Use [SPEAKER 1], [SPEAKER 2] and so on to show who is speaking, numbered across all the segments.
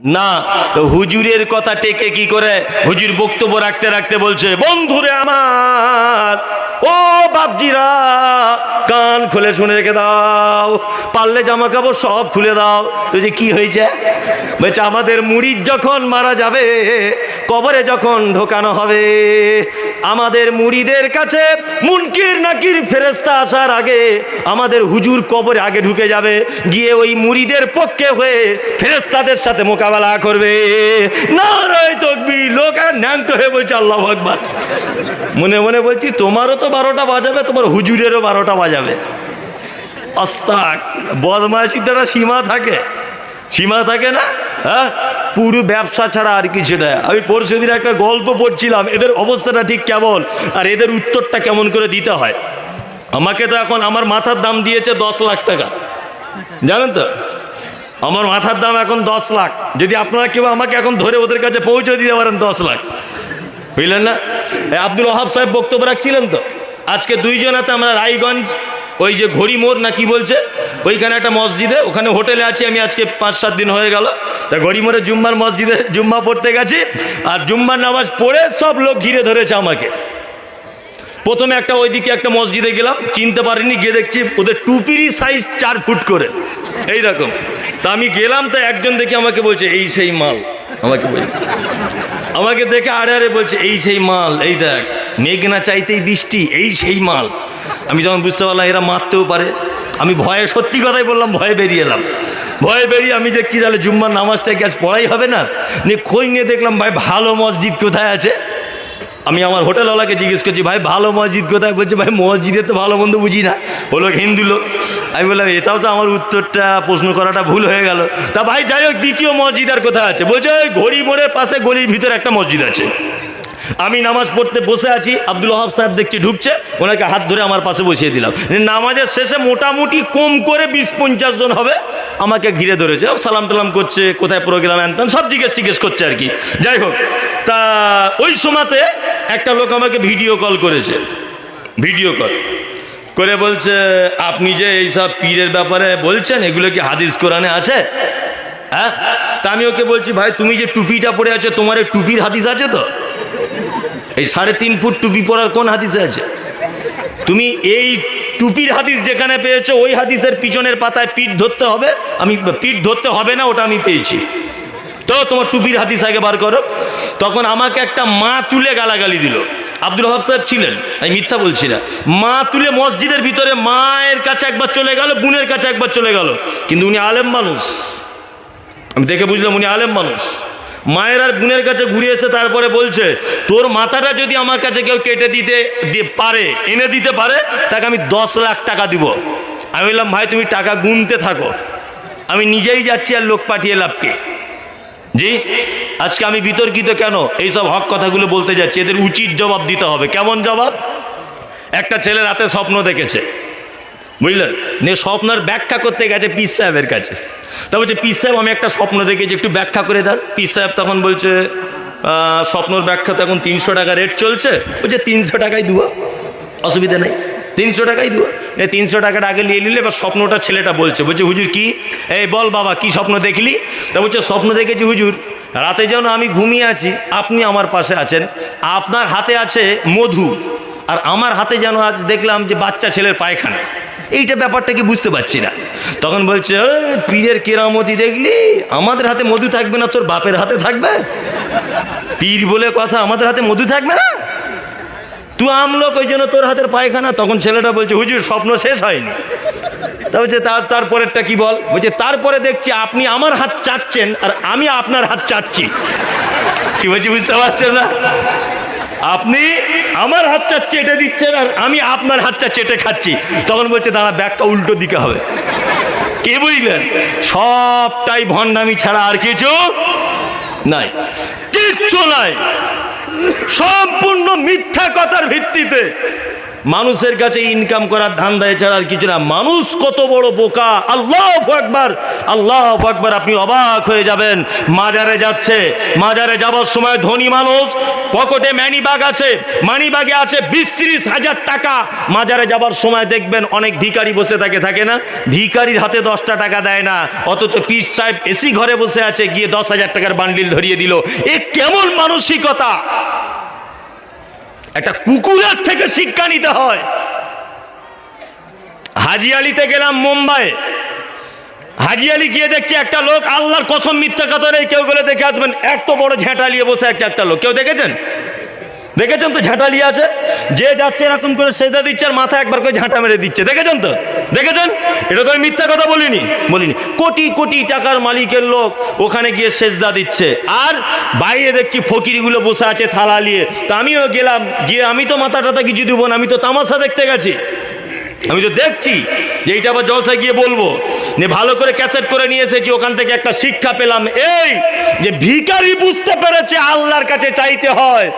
[SPEAKER 1] না হুজুরের কথা টেকে কি করে? হুজুর বক্তব্য রাখতে রাখতে বলছে বন্ধুরে আমার ও বাপজিরা, কান খুলে শুনে রেখে দাও। পারলে জামা কাপড় সব খুলে দাও। তো যে কি হয়েছে? বলছে, আমাদের মুড়ির যখন মারা যাবে, কবরে যখন ঢোকানো হবে, আমাদের মুড়িদের কাছে মুনকির নাকির ফেরেস্তা আসার আগে আমাদের হুজুর কবরে আগে ঢুকে যাবে, গিয়ে ওই মুড়িদের পক্ষে হয়ে ফেরেস্তাদের সাথে মোকাবেলা করবে। না রায় তকবি লোক আর ন্যাংটো হয়ে বলছে, আল্লাহ আকবার। মনে মনে বলছি, তোমারও তো বারোটা বাজাবে, তোমার হুজুরেরও বারোটা বাজাবে। অস্তাক বদমাইশির দ্বারা সীমা থাকে। সীমা থাকে না? হ্যাঁ? পুরো ব্যবসা ছাড়া আর কিছু না। আমি পরশু দিন একটা গল্প পড়ছিলাম, এদের অবস্থাটা ঠিক কেমন আর এদের উত্তরটা কেমন করে দিতে হয়। আমাকে তো এখন, আমার মাথার দাম দিয়েছে দশ লাখ টাকা। জানেন তো? আমার মাথার দাম এখন দশ লাখ। যদি আপনারা কেউ আমাকে এখন ধরে ওদের কাছে পৌঁছে দিতে পারেন দশ লাখ। বুঝলেন না? আব্দুল ওহাব সাহেব বক্তব্য রাখছিলেন তো? আজকে দুইজনাতে আমরা রায়গঞ্জ, ওই যে ঘড়ি মোড় না কি বলছে? ওইখানে একটা মসজিদে, ওখানে হোটেলে আছি, আমি আজকে পাঁচ সাত দিন হয়ে গেল। তা ঘড়ি মোড়ে জুম্মার মসজিদে জুম্মা পড়তে গেছি, আর জুম্মার নামাজ পড়ে সব লোক ঘিরে ধরেছে আমাকে। প্রথমে একটা ওইদিকে একটা মসজিদে গেলাম, চিনতে পারিনি, গিয়ে দেখছি ওদের টুপিরই সাইজ চার ফুট করে। এই রকম তা আমি গেলাম, তো একজন দেখে আমাকে বলছে, এই সেই মাল। আমাকে বলছে। আমাকে দেখে আরে আরে বলছে, এই সেই মাল, এই দেখ, মেঘ না চাইতেই বৃষ্টি, এই সেই মাল। আমি যখন বুঝতে পারলাম এরা মারতেও পারে, আমি ভয়ে সত্যি কথাই বললাম, ভয়ে বেরিয়ে এলাম। ভয়ে বেরিয়ে আমি দেখছি তাহলে জুম্মার নামাজটা গ্যাস পড়াই হবে না? নিয়ে খোঁজ নিয়ে দেখলাম, ভাই, ভালো মসজিদ কোথায় আছে? আমি আমার হোটেলওয়ালাকে জিজ্ঞেস করছি, ভাই, ভালো মসজিদ কোথায়? বলছে, ভাই, মসজিদে তো ভালো মন্দ বুঝি না। হলো হিন্দু লোক। আমি বললাম, এটাও তো আমার উত্তরটা, প্রশ্ন করাটা ভুল হয়ে গেল। তা ভাই, যাই হোক, দ্বিতীয় মসজিদ আর কোথায় আছে? বলছে, ওই ঘড়ি মোড়ের পাশে গলির ভিতরে একটা মসজিদ আছে। আমি নামাজ পড়তে বসে আছি, আব্দুল ওহাব সাহেব দেখছি ঢুকছে, ওনাকে হাত ধরে আমার পাশে বসিয়ে দিলাম। নামাজের শেষে মোটামুটি কম করে বিশ পঞ্চাশ জন হবে, আমাকে ঘিরে ধরেছে। সালাম টালাম করছে, কোথায় প্রোগ্রাম আনতাম সব জিজ্ঞেস জিজ্ঞেস করছে আর কি। যাই হোক, তা ওই সময়তে একটা লোক আমাকে ভিডিও কল করেছে। ভিডিও কল করে বলছে, আপনি যে এইসব পীরের ব্যাপারে বলছেন, এগুলো কি হাদিস কোরআনে আছে? হ্যাঁ? তা আমি ওকে বলছি, ভাই, তুমি যে টুপিটা পরে আছো, তোমার টুপির হাদিস আছে তো? এই সাড়ে তিন ফুট টুপি পরার কোন হাদিসে আছে? তুমি এই টুপির হাদিস যেখানে পেয়েছ, ওই হাদিসের পিছনের পাতায় পিঠ ধরতে হবে। আমি, পিঠ ধরতে হবে না, ওটা আমি পেয়েছি। তো তোমার টুপির হাদিস আগে বার করো। তখন আমাকে একটা মা তুলে গালাগালি দিল। আব্দুল হাব সাহেব ছিলেন, আমি মিথ্যা বলছি না। মা তুলে মসজিদের ভিতরে মায়ের কাছে একবার চলে গেল, বোনের কাছে একবার চলে গেল। কিন্তু উনি আলেম মানুষ। আমি দেখে বুঝলাম উনি আলেম মানুষ। মায়ের আর বোনের কাছে ঘুরে এসে তারপরে বলছে, তোর মাথাটা যদি আমার কাছে কেউ কেটে দিতে পারে, এনে দিতে পারে, তাকে আমি দশ লাখ টাকা দিব। আমি বললাম, ভাই, তুমি টাকা গুনতে থাকো। আমি নিজেই যাচ্ছি আর লোক পাঠিয়ে লাভকে। জি, আজকে আমি বিতর্কিত কেন? এইসব হক কথাগুলো বলতে যাচ্ছি। এদের উচিত জবাব দিতে হবে। কেমন জবাব? একটা ছেলে রাতে স্বপ্ন দেখেছে। বুঝলেন? স্বপ্নের ব্যাখ্যা করতে গেছে পিস সাহেবের কাছে। তা বলছে পিস সাহেব, আমি একটা স্বপ্ন দেখেছি, একটু ব্যাখ্যা করে দেন। পিস সাহেব তখন বলছে স্বপ্নর ব্যাখ্যা তো এখন তিনশো টাকা রেট চলছে। বলছে, তিনশো টাকাই দেবো অসুবিধা নেই, তিনশো টাকাই দেবো এই তিনশো টাকাটা আগে নিয়ে নিলে, এবার স্বপ্নটা ছেলেটা বলছে। বলছে, হুজুর, কি? এই বল বাবা, কি স্বপ্ন দেখলি? তা বলছে, স্বপ্ন দেখেছি, হুজুর, রাতে যেন আমি ঘুমিয়ে আছি, আপনি আমার পাশে আছেন, আপনার হাতে আছে মধু, আর আমার হাতে যেন আজ দেখলাম যে বাচ্চা ছেলের পায়খানা। এইটা ব্যাপারটা কি বুঝতে পারছি না? তখন বলছে পীরের কেরামতি দেখলি? আমাদের হাতে মধু থাকবে না, তোর বাপের হাতে থাকবে? পীর বলে কথা, আমাদের হাতে মধু থাকবে না? তুই আমলোক, ওই জন্য তোর হাতের পায়খানা? তখন ছেলেটা বলছে, হুজুর, স্বপ্ন শেষ হয়নি। তা বলছে, তার তারপরেরটা কি বল? বলছে, তারপরে দেখছি আপনি আমার হাত চাচ্ছেন, আর আমি আপনার হাত চাটছি কি বলছি, বুঝতে পারছেন না? আপনি আমার হাত হাতটা চেটে দিচ্ছেন, আর আমি আপনার হাত হাতটা চেটে খাচ্ছি। তখন বলছে, দাঁড়া, ব্যাগটা উল্টো দিকে হবে। কে বুঝলেন সবটাই ভণ্ডামি ছাড়া আর কিছু নাই। কিচ্ছু নাই। সম্পূর্ণ মিথ্যা কথার ভিত্তিতে মানুষের কাছে ইনকাম করার ধান্দা এছাড়া আর কিছু না। মানুষ কত বড় বোকা। আল্লাহ একবার আল্লাহ একবার আপনি অবাক হয়ে যাবেন। মাজারে যাচ্ছে। মাজারে যাবার সময় ধনী মানুষ, পকেটে ম্যানিবাগ আছে। মানিবাগে আছে বিশ তিরিশ হাজার টাকা। মাজারে যাবার সময় দেখবেন অনেক ভিখারি বসে থাকে থাকে না? ভিখারির হাতে দশটা টাকা দেয় না। অথচ পীর সাহেব এসি ঘরে বসে আছে, গিয়ে দশ হাজার টাকার বান্ডিল ধরিয়ে দিল। এ কেমন মানসিকতা? একটা কুকুরের থেকে শিক্ষা নিতে হয়। হাজি আলিতে গেলাম মুম্বাই হাজি আলি গিয়ে দেখছি একটা লোক আল্লাহর কসম মিথ্যা কথা নেই কেউ গেলে দেখে আসবেন, এত বড় ঝেঁটা নিয়ে বসে একটা একটা লোক। কেউ দেখেছেন? দেখেছেন তো ঝাঁটা লিয়ে আছে? যে যাচ্ছে এরকম করে সেজা দিচ্ছে আর মাথা একবার করে ঝাঁটা মেরে দিচ্ছে। দেখেছেন তো? দেখেছেন? এটা তো আমি মিথ্যা কথা বলিনি। বলিনি। কোটি কোটি টাকার মালিকের লোক ওখানে গিয়ে সেজদা দিচ্ছে। আর বাইরে দেখছি ফকিরগুলো বসে আছে থালা নিয়ে। তা আমিও গেলাম। গিয়ে আমি তো মাথা টাথা কিছু দিব না, আমি তো তামাশা দেখতে গেছি। আমি তো দেখছি যে এইটা আবার জলসায় গিয়ে বলব যে ভালো করে ক্যাসেট করে নিয়ে এসেছি, ওখান থেকে একটা শিক্ষা পেলাম এই যে ভিকারি বুঝতে পেরেছে আল্লাহর কাছে চাইতে হয়।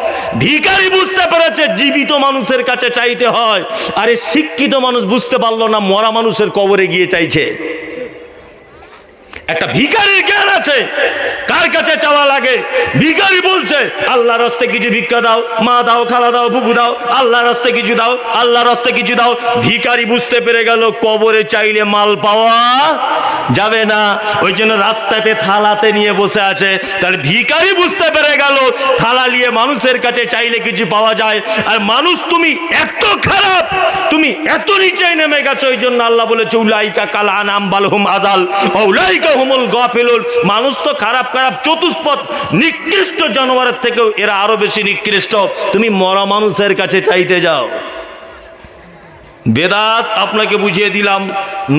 [SPEAKER 1] ভিকারি বুঝতে পেরেছে জীবিত মানুষের কাছে চাইতে হয়। আরে শিক্ষিত মানুষ বুঝতে পারল না, মরা মানুষের কবরে গিয়ে চাইছে। একটা ভিখারির জ্ঞান আছে। কার কাছে চাওয়া লাগে? ভিকারি বলছে আল্লাহ রাস্তে কিছু ভিক্ষা দাও, মা দাও, খালা দাও, বুবু দাও আল্লাহ রাস্তে কিছু দাও আল্লাহ রাস্তে কিছু দাও। ভিকারি বুঝতে পেরে গেল, কবরে চাইলে মাল পাওয়া যাবে না। ওই জন্য রাস্তাতে থালাতে নিয়ে বসে আছে। তার ভিকারি বুঝতে পেরে গেল, থালা নিয়ে মানুষের কাছে চাইলে কিছু পাওয়া যায়। আর মানুষ তুমি এত খারাপ এত নিচে নেমে গেছে, ওই জন্য আল্লাহ বলেছে, উলাইকা কাল আনাম বালহুম আজাল উলাইকা হুমুল গাফিলুন। মানুষ তো খারাপ খারাপ চতুষ্পদ, নিকৃষ্ট জানোয়ারের থেকেও এরা আরও বেশি নিকৃষ্ট। তুমি মরা মানুষের কাছে চাইতে যাও। বেদাত আপনাকে বুঝিয়ে দিলাম,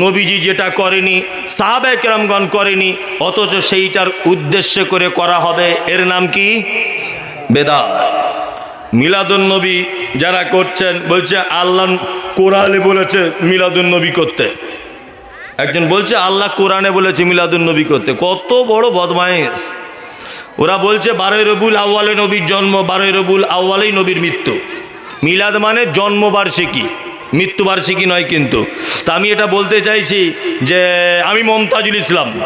[SPEAKER 1] নবীজি যেটা করেনি সাহাবে কেরামগণ করেনি, অথচ সেইটার উদ্দেশ্য করে করা হবে। এর নাম কি? বেদাত। মিলাদুন নবী যারা করছেন, বলছে আল্লাহ কোরআনে বলেছে মিলাদুন নবী করতে। একজন বলছে, আল্লাহ কোরআনে বলেছে মিলাদুন নবী করতে। কত বড় বদমাইশ ওরা বলছে, বারোই রবুল আউ্বালে নবীর জন্ম, বারোই রবুল আউ্বালেই নবীর মৃত্যু। মিলাদ মানে জন্মবার্ষিকী। মৃত্যুবার্ষিকী নয় কিন্তু। তা আমি এটা বলতে চাইছি যে, আমি মমতাজুল ইসলাম।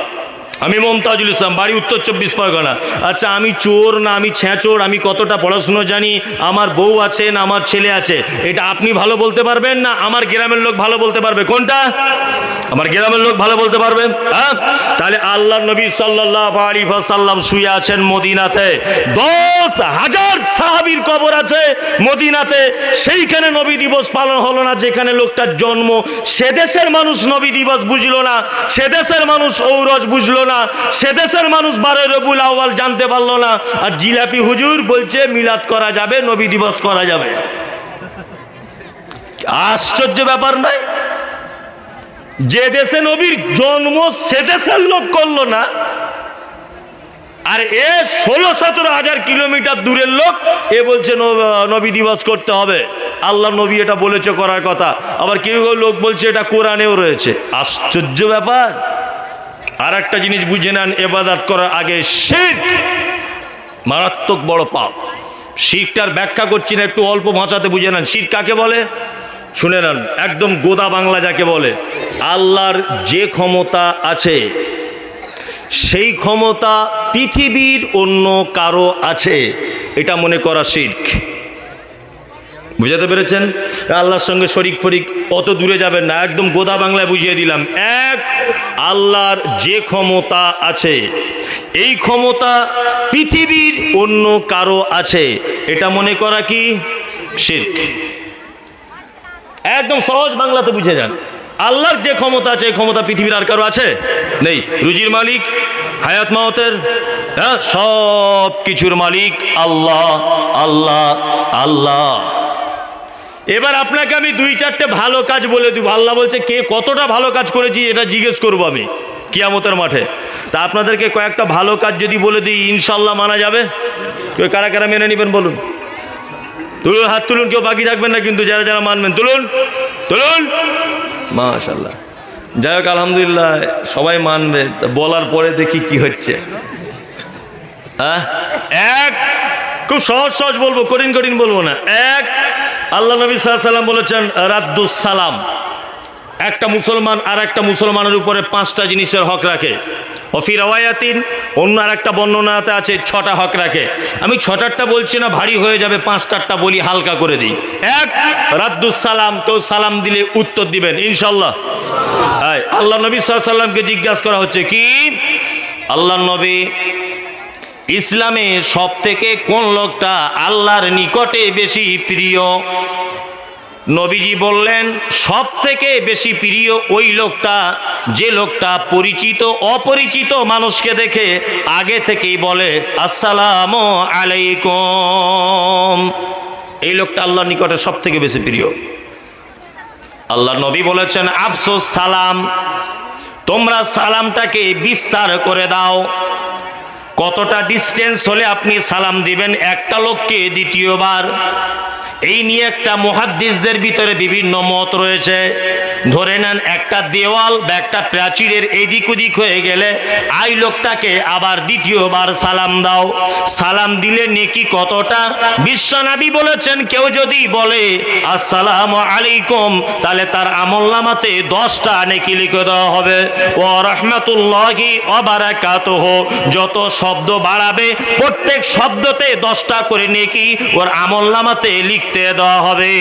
[SPEAKER 1] আমি মমতাজুল ইসলাম, বাড়ি উত্তর চব্বিশ পরগনা। আচ্ছা আমি চোর না আমি ছ্যাঁচোর আমি কতটা পড়াশুনো জানি, আমার বউ আছে না আমার ছেলে আছে, এটা আপনি ভালো বলতে পারবেন না আমার গ্রামের লোক ভালো বলতে পারবে? কোনটা? আমার গ্রামের লোক ভালো বলতে পারবেন হ্যাঁ? তাহলে আল্লাহ নবী সাল্লাহ শুয়ে আছেন মদিনাতে। দশ হাজার সাহাবির কবর আছে মদিনাতে। সেইখানে নবী দিবস পালন হলো না, যেখানে লোকটার জন্ম। সে দেশের মানুষ নবী দিবস বুঝলো না, সে দেশের মানুষ ঔরজ বুঝলো না। সে দেশের মানুষ বারে রবুল আউ্বাল জানতে পারল না। আর জিলাপি হুজুর বলছে, মিলাদ করা যাবে, নবী দিবস করা যাবে। আশ্চর্য ব্যাপার নয়? যে দেশে নবীর জন্ম, সে দেশের লোক করল না। আর এ ষোলো, সতেরো হাজার কিলোমিটার দূরের লোক, এ বলছে নবী দিবস করতে হবে। আল্লাহ নবী এটা বলেছে করার কথা। আবার কেউ কেউ লোক বলছে, এটা কোরআনেও রয়েছে। আশ্চর্য ব্যাপার। আর একটা জিনিস বুঝে নেন, এবাদাত করার আগে শির মারাত্মক বড় পাপ। শিরটার ব্যাখ্যা করছি না, একটু অল্প ভাষাতে বুঝে নেন। শির কাকে বলে? শুনে নেন, একদম গোদা বাংলা যাকে বলে। আল্লাহর যে ক্ষমতা আছে, সেই ক্ষমতা পৃথিবীর অন্য কারও আছে। এটা মনে করা শির্ক। বুঝাতে পেরেছেন? আল্লাহর সঙ্গে শরিক ফরিক অত দূরে যাবেন না, একদম গোদা বাংলায় বুঝিয়ে দিলাম। এক, আল্লাহর যে ক্ষমতা আছে, এই ক্ষমতা পৃথিবীর অন্য কারও আছে, এটা মনে করা কি? শির্ক। একদম সহজ বাংলাতে বুঝে যান। আল্লাহর যে ক্ষমতা আছে, এই ক্ষমতা পৃথিবীর আর কারও আছে? নেই। রুজির মালিক, হায়াত মাহতের হ্যাঁ? সব কিছুর মালিক আল্লাহ আল্লাহ আল্লাহ। এবার আপনাকে আমি দুই চারটে ভালো কাজ বলে দিব। আল্লাহ বলছে, কে কতটা ভালো কাজ করেছি এটা জিজ্ঞেস করব আমি কিয়ামতের মাঠে। তা আপনাদেরকে কয়েকটা ভালো কাজ যদি বলে দিই ইনশাল্লাহ মানা যাবে? কেউ কারা কারা মেনে নেবেন বলুন। তুলুন, হাত তুলুন, কেউ বাকি থাকবেন না কিন্তু যারা যারা মানবেন। তুলুন তুলুন। মাশাল্লাহ যাই হোক, আলহামদুলিল্লাহ, সবাই মানবে। বলার পরে দেখি কি হচ্ছে। হ্যাঁ? এক, খুব সহজ সহজ বলব কঠিন কঠিন বলব না। এক আল্লাহ নবী সাল্লাম বলেছেন রাদ্দুস সালাম একটা মুসলমান আর একটা মুসলমানের উপরে পাঁচটা জিনিসের হক রাখে। অফি রওয়ায়াতিন, অন্য আর একটা বর্ণনাতে আছে, ছটা হক রাখে। আমি ছটারটা বলছি না, ভারী হয়ে যাবে, পাঁচটারটা বলি, হালকা করে দিই। এক রাদ্দুস সালাম কেউ সালাম দিলে উত্তর দিবেন ইনশাল্লাহ হ্যাঁ আল্লাহ নবী সাল্লামকে জিজ্ঞাসা করা হচ্ছে, কি? আল্লাহ নবী ইসলামে সব থেকে কোন লোকটা আল্লাহর নিকটে বেশি প্রিয়? নবীজি বললেন সব থেকে বেশি প্রিয় ওই লোকটা, যে লোকটা পরিচিত, অপরিচিত মানুষকে দেখে আগে থেকেই বলে, আসসালাম আলাইকুম। এই লোকটা আল্লাহর নিকটে সব থেকে বেশি প্রিয়। আল্লাহ নবী বলেছেন, আফসোস, সালাম। তোমরা সালামটাকে বিস্তার করে দাও। কতটা ডিস্টেন্স হলে আপনি সালাম দিবেন? একটা লোককে দ্বিতীয়বার। এই নিয়ে একটা মহাদ্দিসদের ভিতরে বিভিন্ন মত রয়েছে। ধরে নেন একটা দেওয়াল বা একটা প্রাচীরের এদিক ওদিক হয়ে গেলে আই লোকটাকে আবার দ্বিতীয়বার সালাম দাও। সালাম দিলে নেকি কতটা? বিশ্বনাবি বলেছেন, কেউ যদি বলে, আসসালাম আলাইকুম তাহলে তার আমল নামাতে দশটা নেকি লিখে দেওয়া হবে। ও রহমতুল্লাহি অবারাকাতহ যত শব্দ বাড়াবে, প্রত্যেক শব্দতে দশটা করে নেকি ওর আমল নামাতে লিখতে দেওয়া হবে।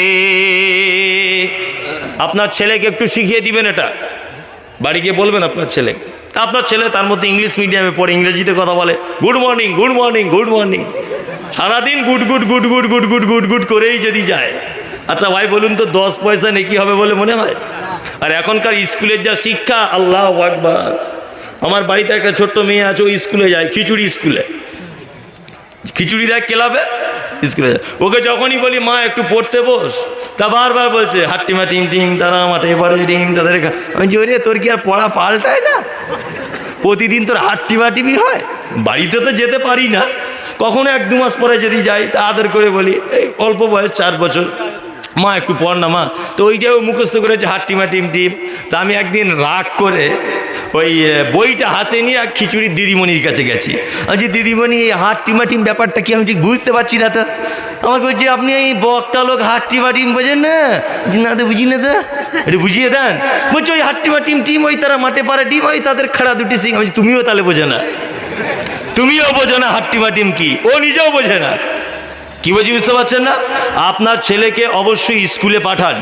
[SPEAKER 1] আপনার ছেলেকে একটু শিখিয়ে দিবেন এটা। বাড়ি গিয়ে বলবেন আপনার ছেলে। আপনার ছেলে তার মধ্যে ইংলিশ মিডিয়ামে পড়ে, ইংরেজিতে কথা বলে, good morning good morning good morning. সারাদিন good good good good good good good good করেই যদি যায়। আচ্ছা ভাই, বলুন তো, দশ পয়সা নেকি হবে বলে মনে হয়? আর এখনকার স্কুলের যা শিক্ষা, আল্লাহ আকবার। আমার বাড়িতে একটা ছোট্ট মেয়ে আছে, ও স্কুলে যায়, খিচুড়ি স্কুলে। খিচুড়ি দেয় ক্লাবে স্কুলে ওকে যখনই বলি, মা, একটু পড়তে বস। তা বারবার বলছে হাট্টিমা টিম টিম তারা মাঠে পড়ে ডিম, তাদের খা-" আমি জোরে তোর কি আর পড়া পাল্টায় না? প্রতিদিন তোর হাট্টিমা টিমি হয়? বাড়িতে তো যেতে পারি না। কখনো এক দু মাস পরে যদি যাই, তা আদর করে বলি, এই, অল্প বয়স, চার বছর। মা, একটু পড় না, মা। তো ওইটাও মুখস্থ করেছে হাট্টিমা টিম টিম তা আমি একদিন রাগ করে ওই বইটা হাতে নিয়ে আর খিচুড়ির দিদিমণির কাছে গেছি। যে দিদিমণি এই হাট টিমাটিম ব্যাপারটা কি আমি ঠিক বুঝতে পারছি না তো। আমাকে বলছি, আপনি এই বক্তা লোক হাট টিমাটিম বোঝেন না? না তো বুঝি না তো। একটু বুঝিয়ে দেন। বলছি, ওই হাট টিমাটিম টিম ওই তারা মাঠে পারে ডিম ওই তাদের খাড়া দুটি সিং। আমি তুমিও তাহলে বোঝে না। তুমিও বোঝো না হাট টিমাটিম কি? ও নিজেও বোঝে না। কি বলছি, বুঝতে পারছেন না? আপনার ছেলেকে অবশ্যই স্কুলে পাঠান।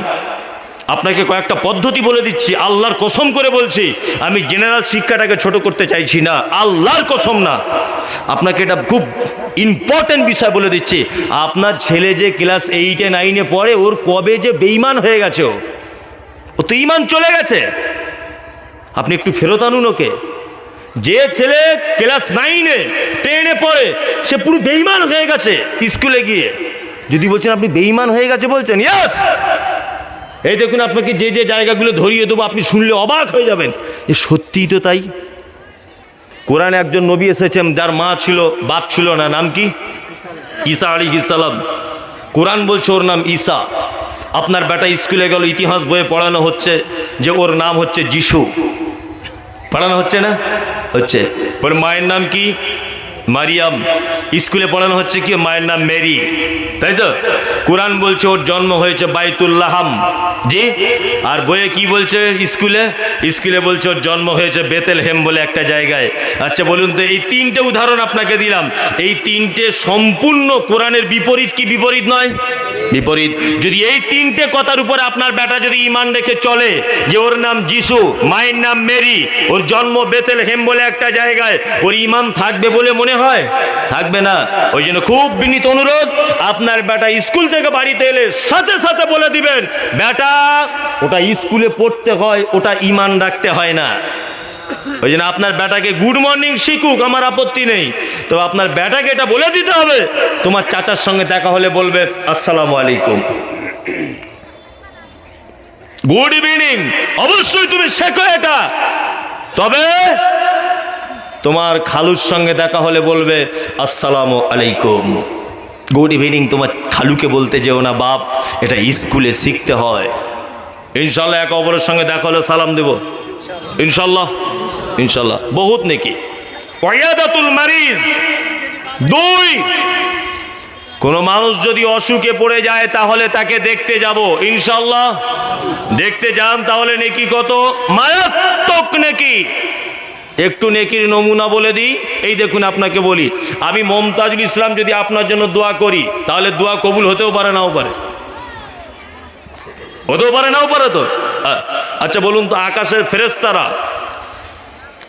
[SPEAKER 1] আপনাকে কয়েকটা পদ্ধতি বলে দিচ্ছি। আল্লাহর কসম করে বলছি, আমি জেনারেল শিক্ষাটাকে ছোট করতে চাইছি না। আল্লাহর কসম না। আপনাকে এটা খুব ইম্পর্টেন্ট বিষয় বলে দিচ্ছি। আপনার ছেলে যে ক্লাস এইটে নাইনে পড়ে, ওর কবে যে বেইমান হয়ে গেছে ও? তো ইমান চলে গেছে। আপনি একটু ফেরত আনুন ওকে। যে ছেলে ক্লাস নাইনে টেনে পড়ে, সে পুরো বেইমান হয়ে গেছে স্কুলে গিয়ে। যদি বলছেন আপনি বেইমান হয়ে গেছে বলছেন ইয়াস এই দেখুন, আপনাকে যে যে জায়গাগুলো ধরিয়ে দেবো, আপনি শুনলে অবাক হয়ে যাবেন। যে সত্যিই তো তাই? কোরআনে একজন নবী এসেছেন, যার মা ছিল, বাপ ছিল না, নাম কি? ঈসা আলী ইসালাম কোরআন বলছে ওর নাম ঈসা। আপনার বেটা স্কুলে গেল, ইতিহাস বইয়ে পড়ানো হচ্ছে যে ওর নাম হচ্ছে যিশু। পড়ানো হচ্ছে না? হচ্ছে। ওর মায়ের নাম কি? মারিয়াম, স্কুলে পড়ানো হচ্ছে কি? মায়ের নাম মেরি। তাই তো? কোরআন বলছে ওর জন্ম হয়েছে বাইতুল্লাহাম জি? আর বইয়ে কি বলছে স্কুলে? স্কুলে বলছে ওর জন্ম হয়েছে বেতেল হেম বলে একটা জায়গায়। আচ্ছা বলুন তো, এই তিনটে উদাহরণ আপনাকে দিলাম। এই তিনটে সম্পূর্ণ কোরআনের বিপরীত কি বিপরীত নয়? বিপরীত। যদি এই তিনটে কথার উপরে আপনার বেটা যদি ইমান রেখে চলে, যে ওর নাম যিশু, মায়ের নাম মেরি, ওর জন্ম বেতেল হেম বলে একটা জায়গায়, ওর ইমান থাকবে বলে মনে হয়? থাকবে না। ওই জন্য খুব বিনীত অনুরোধ, আপনার বেটা স্কুল থেকে বাড়িতে এলে সাথে সাথে বলে দিবেন, বেটা, ওটা স্কুলে পড়তে হয়, ওটা ইমান রাখতে হয় না। ওই জন্য আপনার বেটাকে গুড মর্নিং শিখুক, আমার আপত্তি নেই। তো আপনার বেটাকে এটা বলে দিতে হবে। তোমার চাচার সঙ্গে দেখা হলে বলবে, আসসালামু আলাইকুম। গুড ইভিনিং অবশ্যই তুমি শেখো এটা। তবে তোমার খালুর সঙ্গে দেখা হলে বলবে, আসসালামু আলাইকুম। গুড ইভিনিং তোমার খালুকে বলতে যেও না, বাপ, এটা স্কুলে শিখতে হয়। ইনশাল্লাহ এক অপরের সঙ্গে দেখা হলে সালাম দেব। ইনশাল্লাহ। ইনশাল্লাহ বহুত নেকি? ওয়াদাতুল মারিজ। দুই। কোনো মানুষ যদি অসুখে পড়ে যায় তাহলে তাকে দেখতে যাব। ইনশাল্লাহ দেখতে যান তাহলে নেকি কত? মারাত্মক নেকি। একটু নেকির নমুনা বলে দিই। এই দেখুন আপনাকে বলি আমি মমতাজুল ইসলাম যদি আপনার জন্য দোয়া করি তাহলে দোয়া কবুল হতেও পারে নাও পারে। হতেও পারে নাও পারে তো? আচ্ছা বলুন তো আকাশের ফেরেস্তারা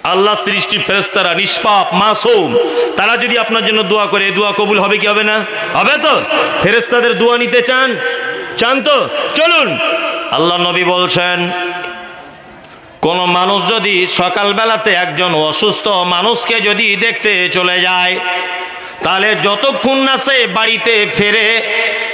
[SPEAKER 1] আল্লাহ সৃষ্টি ফেরেস্তারা নিষ্পাপ, মাসুম। তারা যদি আপনার জন্য দোয়া করে দোয়া কবুল হবে কি হবে না? হবে তো? ফেরেস্তাদের দোয়া নিতে চান? চান তো? চলুন। আল্লাহ নবী বলছেন, কোন মানুষ যদি সকালবেলাতে একজন অসুস্থ মানুষকে যদি দেখতে চলে যায়, তাহলে যতক্ষণ না সে বাড়িতে ফেরে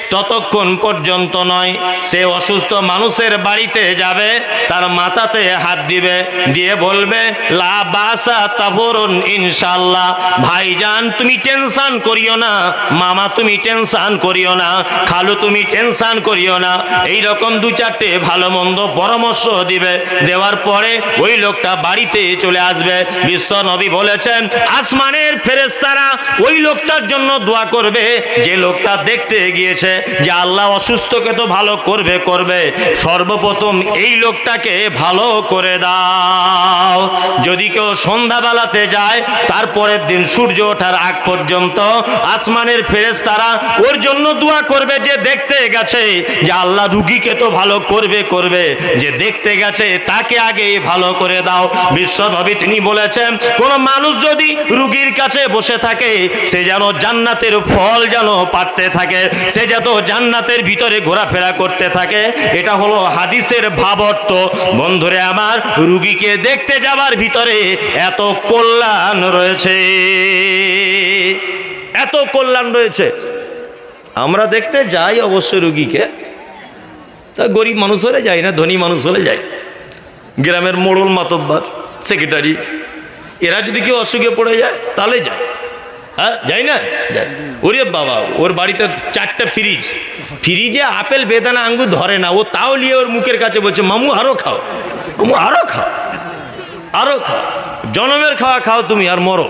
[SPEAKER 1] ততক্ষণ পর্যন্ত নয়। সে অসুস্থ মানুষের বাড়িতে যাবে, তার মাথাতে হাত দিবে, দিয়ে বলবে, লা বাসা তাফরুন ইনশাল্লাহ ভাইজান, তুমি টেনশন করিও না। মামা, তুমি টেনশন করিও না। খালু, তুমি টেনশন করিও না। এই রকম দু চারটে ভালো মন্দ পরামর্শ দিবে। দেওয়ার পরে ওই লোকটা বাড়িতে চলে আসবে। বিশ্ব নবী বলেছেন, আসমানের ফেরেস্তারা ওই লোকটার জন্য দোয়া করবে। যে লোকটা দেখতে গিয়েছে যে আল্লাহ অসুস্থকে তো ভালো করবে করবে। সর্বপ্রথম এই লোকটাকে ভালো করে দাও। যদি কেউ সন্ধ্যাবেলাতে যায় তারপরের দিন সূর্য ওঠার আগ পর্যন্ত আসমানের ফেরেস্তারা ওর জন্য দোয়া করবে যে দেখতে গেছে যে আল্লাহ রুগীকে তো ভালো করবে করবে। যে দেখতে গেছে, তাকে আগে ভালো করে দাও। বিশ্বনবী তিনি বলেছেন, কোন মানুষ যদি রুগীর কাছে বসে থাকে, সে যেন জান্নাতের ফল যেন পাতে থাকে, সে জান্নাতের ভিতরে ঘোরাফেরা করতে থাকে। এটা হলো হাদিসের ভাবর্থ বন্ধুরে আমার, রুগীকে দেখতে যাবার ভিতরে এত কল্যাণ রয়েছে। এত কল্যাণ রয়েছে। আমরা দেখতে যাই অবশ্য রুগীকে। তা গরিব মানুষ হলে যাই না, ধনী মানুষ হলে যাই গ্রামের মোড়ল মাতব্বার, সেক্রেটারি, এরা যদি কেউ অসুখে পড়ে যায়, তাহলে যায়। হ্যাঁ যাই না? ওরে বাবা, ওর বাড়িতে চারটা ফ্রিজ ফ্রিজে আপেল, বেদানা, আঙ্গুর ধরে না। ও তাও নিয়ে ওর মুখের কাছে বলছে, মামু আরও খাও। মামু আরও খাও? আরও খাও? জনমের খাওয়া খাও তুমি, আর মরো।